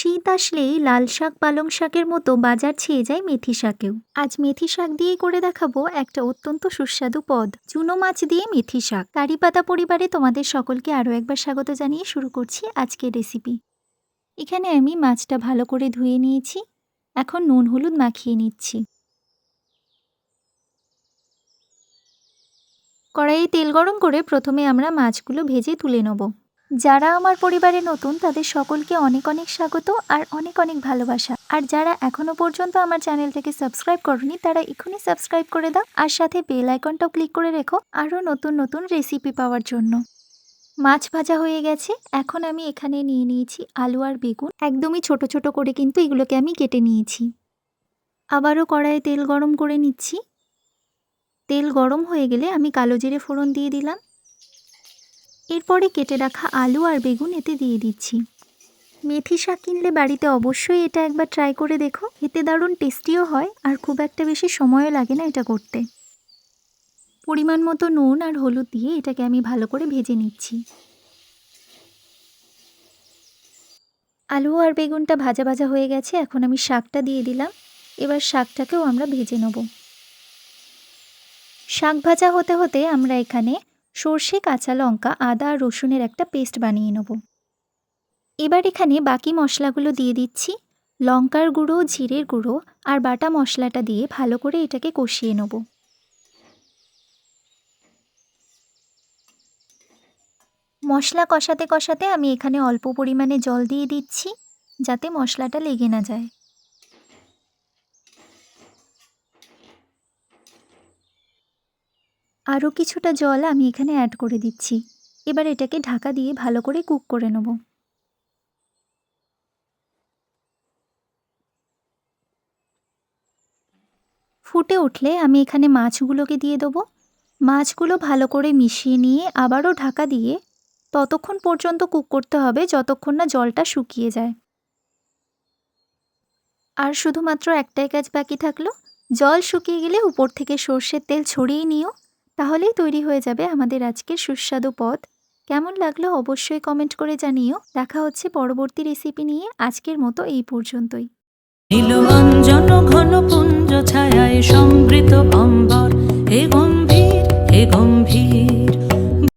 শীত আসলেই লাল শাক, পালং শাকের মতো বাজার ছেয়ে যায় মেথি শাকেও। আজ মেথি শাক দিয়েই করে দেখাবো একটা অত্যন্ত সুস্বাদু পদ, চুনো মাছ দিয়ে মেথি শাক। কারি পাতা পরিবারে তোমাদের সকলকে আরও একবার স্বাগত জানিয়ে শুরু করছি আজকের রেসিপি। এখানে আমি মাছটা ভালো করে ধুয়ে নিয়েছি, এখন নুন, হলুদ মাখিয়ে নিচ্ছি। কড়াইয়ে তেল গরম করে প্রথমে আমরা মাছগুলো ভেজে তুলে নেব। যারা আমার পরিবারে নতুন, তাদের সকলকে অনেক অনেক স্বাগত আর অনেক অনেক ভালোবাসা। আর যারা এখনও পর্যন্ত আমার চ্যানেলটাকে সাবস্ক্রাইব করনি, তারা এখনই সাবস্ক্রাইব করে দাও আর সাথে বেল আইকনটাও ক্লিক করে রেখো আরও নতুন নতুন রেসিপি পাওয়ার জন্য। মাছ ভাজা হয়ে গেছে। এখন আমি এখানে নিয়ে নিয়েছি আলু আর বেগুন। একদমই ছোট ছোট করে কিন্তু এগুলোকে আমি কেটে নিয়েছি। আবারও কড়াইয়ে তেল গরম করে নিচ্ছি। তেল গরম হয়ে গেলে আমি কালো জিরে ফোড়ন দিয়ে দিলাম। এরপরে কেটে রাখা আলু আর বেগুন এতে দিয়ে দিচ্ছি। মেথি শাক কিনলে বাড়িতে অবশ্যই এটা একবার ট্রাই করে দেখো। খেতে দারুণ টেস্টিও হয় আর খুব একটা বেশি সময়ও লাগে না এটা করতে। পরিমাণ মতো নুন আর হলুদ দিয়ে এটাকে আমি ভালো করে ভেজে নিচ্ছি। আলু আর বেগুনটা ভাজা ভাজা হয়ে গেছে, এখন আমি শাকটা দিয়ে দিলাম। এবার শাকটাকেও আমরা ভেজে নেব। শাক ভাজা হতে হতে আমরা এখানে সর্ষে, কাঁচা লঙ্কা, আদা আর রসুনের একটা পেস্ট বানিয়ে নেব। এবার এখানে বাকি মশলাগুলো দিয়ে দিচ্ছি। লঙ্কার গুঁড়ো, জিরের গুঁড়ো আর বাটা মশলাটা দিয়ে ভালো করে এটাকে কষিয়ে নেব। মশলা কষাতে কষাতে আমি এখানে অল্প পরিমাণে জল দিয়ে দিচ্ছি যাতে মশলাটা লেগে না যায়। আরও কিছুটা জল আমি এখানে অ্যাড করে দিচ্ছি। এবার এটাকে ঢাকা দিয়ে ভালো করে কুক করে নেব। ফুটে উঠলে আমি এখানে মাছগুলোকে দিয়ে দেবো। মাছগুলো ভালো করে মিশিয়ে নিয়ে আবারও ঢাকা দিয়ে ততক্ষণ পর্যন্ত কুক করতে হবে যতক্ষণ না জলটা শুকিয়ে যায়। আর শুধুমাত্র একটাই কাজ বাকি থাকল, জল শুকিয়ে গেলে উপর থেকে সর্ষের তেল ছড়িয়ে নিও। তাহলেই তৈরি হয়ে যাবে আমাদের আজকের সুস্বাদু পদ। কেমন লাগল অবশ্যই কমেন্ট করে জানিও। দেখা হচ্ছে পরবর্তী রেসিপি নিয়ে আজকের মতো এই পর্যন্তই। নীল অঞ্জন ঘন পুঞ্জ ছায়ায় সমৃত অম্বর